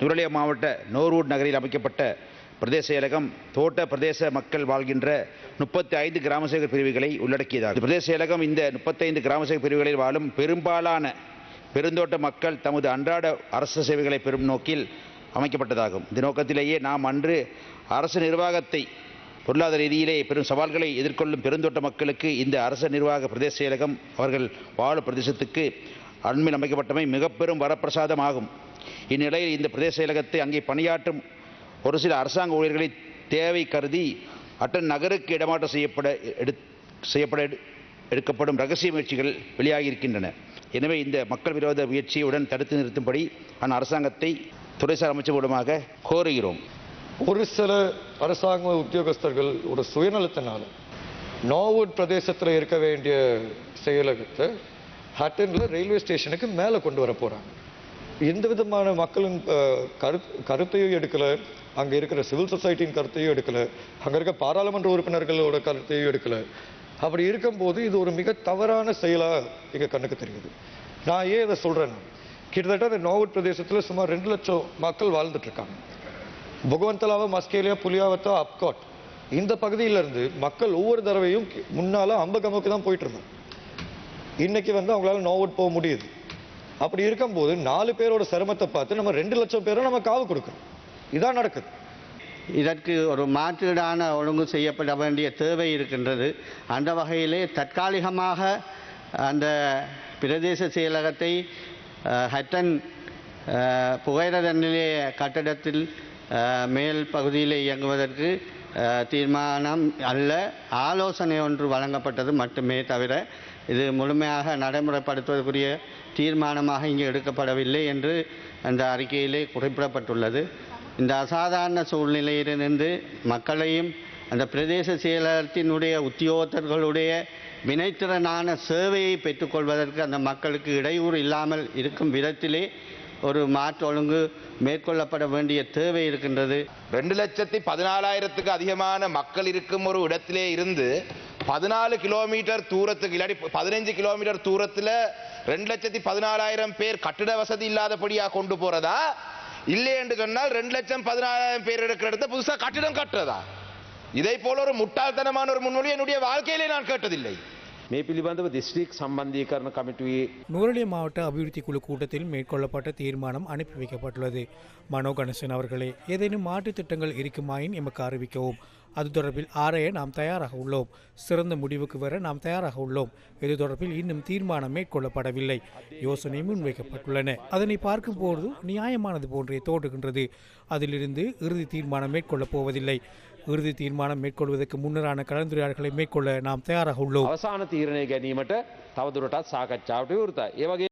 நுரலிய மாவட்ட நோர்வூட் நகரில் அமைக்கப்பட்ட பிரதேச செயலகம் தோட்ட பிரதேச மக்கள் வாழ்கின்ற முப்பத்தி ஐந்து கிராம சேகர் பிரிவுகளை உள்ளடக்கியதாகும். பிரதேச செயலகம் இந்த முப்பத்தைந்து கிராம சேகர் பிரிவுகளில் வாழும் பெரும்பாலான பெருந்தோட்ட மக்கள் தமது அன்றாட அரசு சேவைகளை பெறும் நோக்கில் அமைக்கப்பட்டதாகும். இந்த நோக்கத்திலேயே நாம் அன்று அரசு நிர்வாகத்தை பொருளாதார ரீதியிலே பெரும் சவால்களை எதிர்கொள்ளும் பெருந்தோட்ட மக்களுக்கு இந்த அரச நிர்வாக பிரதேச செயலகம் அவர்கள் வாழும் பிரதேசத்துக்கு அண்மையில் அமைக்கப்பட்டமை மிக பெரும் வரப்பிரசாதமாகும். இந்நிலையில் இந்த பிரதேச செயலகத்தை அங்கே பணியாற்றும் ஒரு சில அரசாங்க ஊழியர்களை தேவை கருதி அட்டன் நகருக்கு இடமாற்றம் செய்யப்பட எடு செய்யப்பட எடு- எடுக்கப்படும் ரகசிய முயற்சிகள் வெளியாகி இருக்கின்றன எனவே இந்த மக்கள் விரோத முயற்சியுடன் தடுத்து நிறுத்தும்படி அந்த அரசாங்கத்தை துறைசார் அமைச்சர் மூலமாக கோருகிறோம். ஒரு சில அரசாங்க உத்தியோகஸ்தர்கள் ஒரு சுயநலத்தினால நார்வுட் பிரதேசத்தில் இருக்க வேண்டிய செயலகத்தை ஹட்டனில் ரயில்வே ஸ்டேஷனுக்கு மேலே கொண்டு வர போகிறாங்க எந்த விதமான மக்களின் கரு கருத் கருத்தையும் எடுக்கலை. அங்கே இருக்கிற சிவில் சொசைட்டியின் கருத்தையும் எடுக்கலை. அங்கே இருக்க பாராளுமன்ற உறுப்பினர்களோட கருத்தையும் எடுக்கலை. அப்படி இருக்கும்போது இது ஒரு மிக தவறான செயலாக எங்கள் கண்ணுக்கு தெரியுது. நான் ஏன் இதை சொல்றேன்னா கிட்டத்தட்ட அந்த நோவட் பிரதேசத்தில் சுமார் ரெண்டு லட்சம் மக்கள் வாழ்ந்துட்டு இருக்காங்க மஸ்கேலியா புலியாவத்தோ அப்காட் இந்த பகுதியிலேருந்து மக்கள் ஒவ்வொரு தடவையும் முன்னால் அம்பகமுக்கு தான் போயிட்டு இன்றைக்கி வந்து அவங்களால நோவட் போக முடியுது. அப்படி இருக்கும்போது நாலு பேரோட சிரமத்தை பார்த்து நம்ம ரெண்டு லட்சம் பேரும் நம்ம காவு கொடுக்குறோம் இதான் நடக்குது. இதற்கு ஒரு மாற்றீடான ஒழுங்கு செய்யப்பட வேண்டிய தேவை இருக்கின்றது. அந்த வகையிலே தற்காலிகமாக அந்த பிரதேச செயலகத்தை ஹட்டன் புகையிரத நிலைய கட்டடத்தில் மேல் பகுதியில் இயங்குவதற்கு தீர்மானம் அல்ல. ஆலோசனை ஒன்று வழங்கப்பட்டது மட்டுமே தவிர இது முழுமையாக நடைமுறைப்படுத்துவதற்குரிய தீர்மானமாக இங்கே எடுக்கப்படவில்லை என்று அந்த அறிக்கையிலே குறிப்பிடப்பட்டுள்ளது. இந்த அசாதாரண சூழ்நிலையிலிருந்து மக்களையும் அந்த பிரதேச செயலகத்தினுடைய உத்தியோகத்தர்களுடைய வினைத்திறனான சேவையை பெற்றுக்கொள்வதற்கு அந்த மக்களுக்கு இடையூறு இல்லாமல் இருக்கும் விதத்திலே ஒரு மாற்று ஒழுங்கு மேற்கொள்ளப்பட வேண்டிய தேவை இருக்கின்றது. ரெண்டு லட்சத்தி பதினாலாயிரத்துக்கு அதிகமான மக்கள் இருக்கும் ஒரு இடத்திலே இருந்து பதினாலு கிலோமீட்டர் தூரத்துக்கு இல்லாட்டி பதினஞ்சு கிலோமீட்டர் தூரத்தில் ரெண்டு லட்சத்தி பதினாலாயிரம் பேர் கட்டிட வசதி இல்லாதபடியாக கொண்டு போறதா? இல்லை என்று சொன்னால் ரெண்டு லட்சம் பதினாலாயிரம் பேர் இருக்கிற இடத்த புதுசாக கட்டிடம் கட்டுறதா? இதை போல ஒரு முட்டாள்தனமான ஒரு முன்மொழி என்னுடைய வாழ்க்கையிலே நான் கேட்டதில்லை. මේ පිළිබඳව දිස්ත්‍රික් සම්බන්ධීකරණ කමිටුවේ நூரலிய மாவட்ட அபிவிருத்தி குழு கூட்டத்தில் மேற்கொள்ளப்பட்ட தீர்மானம் அனுப்பி வைக்கப்பட்டுள்ளது மனோ கணேசன் அவர்களே ஏதேனும் மாற்றுத் திட்டங்கள் இருக்குமாயின் எமக்கு அறிவிக்கவும் அது தொடர்பில் ஆராய நாம் தயாராக உள்ளோம். சிறந்த முடிவுக்கு வர நாம் தயாராக உள்ளோம். இது தொடர்பில் இன்னும் தீர்மானம் மேற்கொள்ளப்படவில்லை. யோசனை முன்வைக்கப்பட்டுள்ளன. அதனை பார்க்கும்போது நியாயமானது போன்றே தோன்றுகின்றது. அதிலிருந்து இறுதி தீர்மானம் மேற்கொள்ளப் போவதில்லை. இறுதி தீர்மானம் மேற்கொள்வதற்கு முன்னரான கலந்துரையாடல்களை மேற்கொள்ள நாம் தயாராக உள்ளோம். அவசான தீர்ணய கணிமட்ட தவதுரட்டா சாகச்சாவட்டை ஒருத்தா